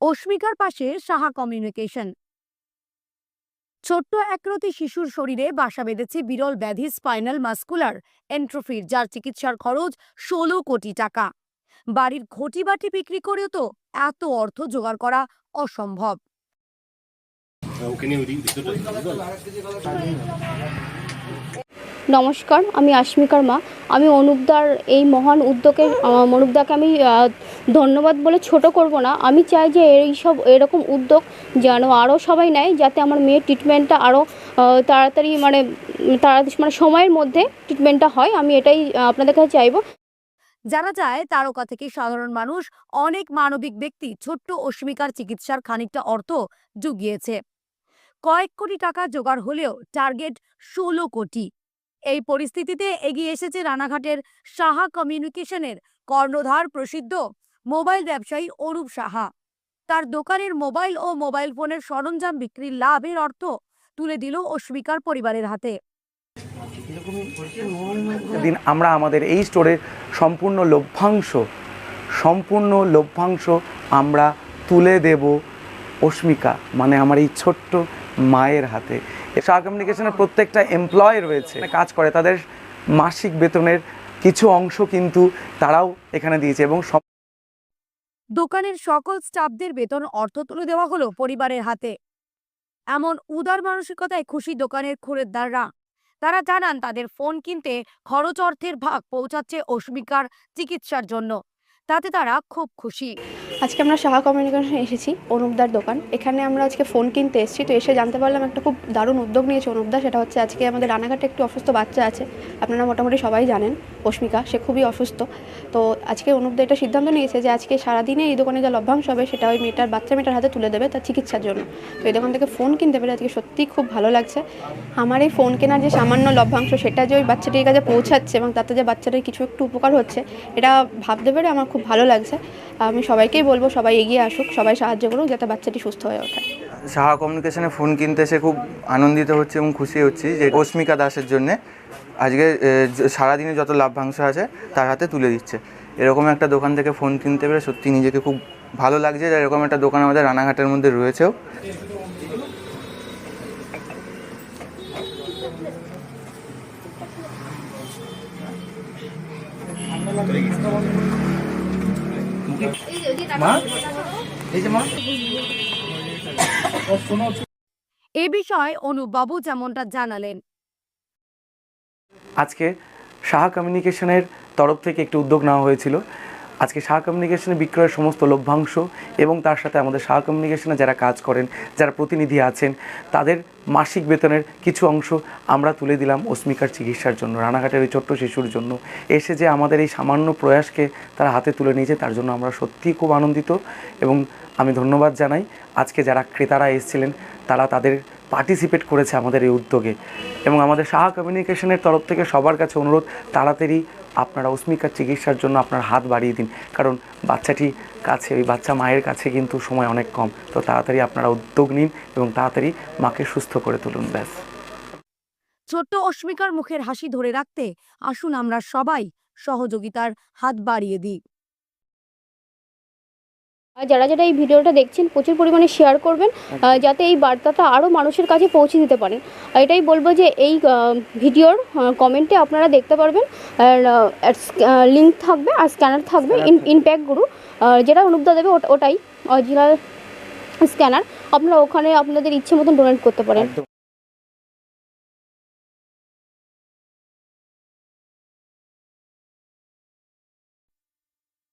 অস্মিকার পাশে সাহা কমিউনিকেশন ছোট্ট একরতি শিশুর শরীরে বাসা বেঁধেছে বিরল ব্যাধি স্পাইনাল মাস্কুলার এন্ট্রোফির যার চিকিৎসার খরচ ষোলো কোটি টাকা। বাড়ির ঘটিবাটি বিক্রি করেও তো এত অর্থ জোগাড় করা অসম্ভব। নমস্কার, আমি আশ্মিকার মা আমি অনুপদার এই মহান উদ্যোগে অনুপদাকে আমি ধন্যবাদ বলে ছোট করব না। আমি চাই যে এই সব, এরকম উদ্যোগ যেন আরও সবাই নেয়, যাতে আমার মেয়ের ট্রিটমেন্টটা আরও তাড়াতাড়ি মানে তাড়াতাড়ি মানে সময়ের মধ্যে ট্রিটমেন্টটা হয়। আমি এটাই আপনাদের কাছে চাইব। যারা চায় তারকা থেকে সাধারণ মানুষ অনেক মানবিক ব্যক্তি ছোট্ট অস্মিকার চিকিৎসার খানিকটা অর্থ জুগিয়েছে। কয়েক কোটি টাকা জোগাড় হলেও টার্গেট ষোলো কোটি। এই পরিস্থিতিতে এগিয়ে এসেছে রানাঘাটের সাহা কমিউনিকেশনের কর্ণধার প্রসিদ্ধ মোবাইল ব্যবসায়ী অরূপ সাহা। তার দোকানের মোবাইল ও মোবাইল ফোনের সরঞ্জাম বিক্রির লাভের অর্থ তুলে দিল অস্মিকার পরিবারের হাতে। দিন আমরা আমাদের এই স্টোরের সম্পূর্ণ লভ্যাংশ সম্পূর্ণ লভ্যাংশ আমরা তুলে দেব অস্মিকা মানে আমার এই ছোট্ট মায়ের হাতে। শাহ কমিউনিকেশনের প্রত্যেকটা এমপ্লয় রয়েছে কাজ করে। তাদের মাসিক বেতনের কিছু অংশ কিন্তু তারাও এখানে দিয়েছে এবং দোকানের সকল স্টাফদের বেতন অর্থ তুলে দেওয়া হলো পরিবারের হাতে। এমন উদার মানসিকতায় খুশি দোকানের খরিদ্দাররা। তারা জানান, তাদের ফোন কিনতে খরচ অর্থের ভাগ পৌঁছাচ্ছে অস্মিকার চিকিৎসার জন্য। তাতে তারা খুব খুশি। আজকে আমরা সাহা কমিউনিকেশন এসেছি, অনুপদার দোকান। এখানে আমরা আজকে ফোন কিনতে এসেছি, তো এসে জানতে পারলাম একটা খুব দারুণ উদ্যোগ নিয়েছে অনুপদা, সেটা হচ্ছে আজকে আমাদের রানাঘাটে একটি অসুস্থ বাচ্চা আছে, আপনারা মোটামুটি সবাই জানেন অস্মিকা সে খুবই অসুস্থ। তো আজকে অনুপদা এটা সিদ্ধান্ত নিয়েছে যে আজকে সারাদিনে এই দোকানে যা লভ্যাংশ হবে, সেটা ওই মেয়েটার, বাচ্চা মেয়েটার হাতে তুলে দেবে তার চিকিৎসার জন্য। তো এই দোকান থেকে ফোন কিনতে পেরে আজকে সত্যিই খুব ভালো লাগছে। আমার এই ফোন কেনার যে সামান্য লভ্যাংশ, সেটা যে ওই বাচ্চাটির কাছে পৌঁছাচ্ছে এবং তাতে যে বাচ্চাটার কিছু একটু উপকার হচ্ছে, এটা ভাবতে পেরে আমার খুব ভালো লাগছে। আমি সবাইকেই বলব সবাই এগিয়ে আসুক, সবাই সাহায্য করুক যাতে বাচ্চাটি সুস্থ হয়ে ওঠে। সাহা কমিউনিকেশনে ফোন কিনতে এসে খুব আনন্দিত হচ্ছে এবং খুশি হচ্ছি যে অস্মিকা দাসের জন্যে। আজকে সারাদিনে যত লাভ্যাংশ আছে, তার হাতে তুলে দিচ্ছে। এরকম একটা দোকান থেকে ফোন কিনতে পেরে সত্যি নিজেকে খুব ভালো লাগছে যে এরকম একটা দোকান আমাদের রানাঘাটের মধ্যে রয়েছেও। এ বিষয়ে অনুবাবু যেমনটা জানালেন। আজকে সাহা কমিউনিকেশনের তরফ থেকে একটি উদ্যোগ নেওয়া হয়েছিল। আজকে শাহ কমিউনিকেশনে বিক্রয়ের সমস্ত লভ্যাংশ এবং তার সাথে আমাদের শাহ কমিউনিকেশনে যারা কাজ করেন, যারা প্রতিনিধি আছেন, তাদের মাসিক বেতনের কিছু অংশ আমরা তুলে দিলাম অস্মিকার চিকিৎসার জন্য, রানাঘাটের ওই ছোট্ট শিশুর জন্য। এসে যে আমাদের এই সামান্য প্রয়াসকে তারা হাতে তুলে নিয়েছে, তার জন্য আমরা সত্যিই খুব আনন্দিত এবং আমি ধন্যবাদ জানাই। আজকে যারা ক্রেতারা এসেছিলেন, তারা তাদের পার্টিসিপেট করেছে আমাদের এই উদ্যোগে। এবং আমাদের সাহা কমিউনিকেশনের তরফ থেকে সবার কাছে অনুরোধ, তাড়াতাড়ি আপনারা অস্মিকার চিকিৎসার জন্য আপনার হাত বাড়িয়ে দিন। কারণ বাচ্চাটি কাছে, ওই বাচ্চা মায়ের কাছে কিন্তু সময় অনেক কম। তো তাড়াতাড়ি আপনারা উদ্যোগ নিন এবং তাড়াতাড়ি মাকে সুস্থ করে তুলুন, ব্যাস। ছোট্ট অস্মিকার মুখের হাসি ধরে রাখতে আসুন আমরা সবাই সহযোগিতার হাত বাড়িয়ে দিই। যারা যারা এই ভিডিওটা দেখছেন প্রচুর পরিমাণে শেয়ার করবেন যাতে এই বার্তাটা আরও মানুষের কাছে পৌঁছে দিতে পারেন। এটাই বলব যে এই ভিডিওর কমেন্টে আপনারা দেখতে পারবেন লিঙ্ক থাকবে আর স্ক্যানার থাকবে ইনপ্যাক্ট গুরু যেটা অনুপদা দেবে ওটা- ওটাই অরিজিনাল স্ক্যানার আপনারা ওখানে আপনাদের ইচ্ছে মতন ডোনেট করতে পারেন।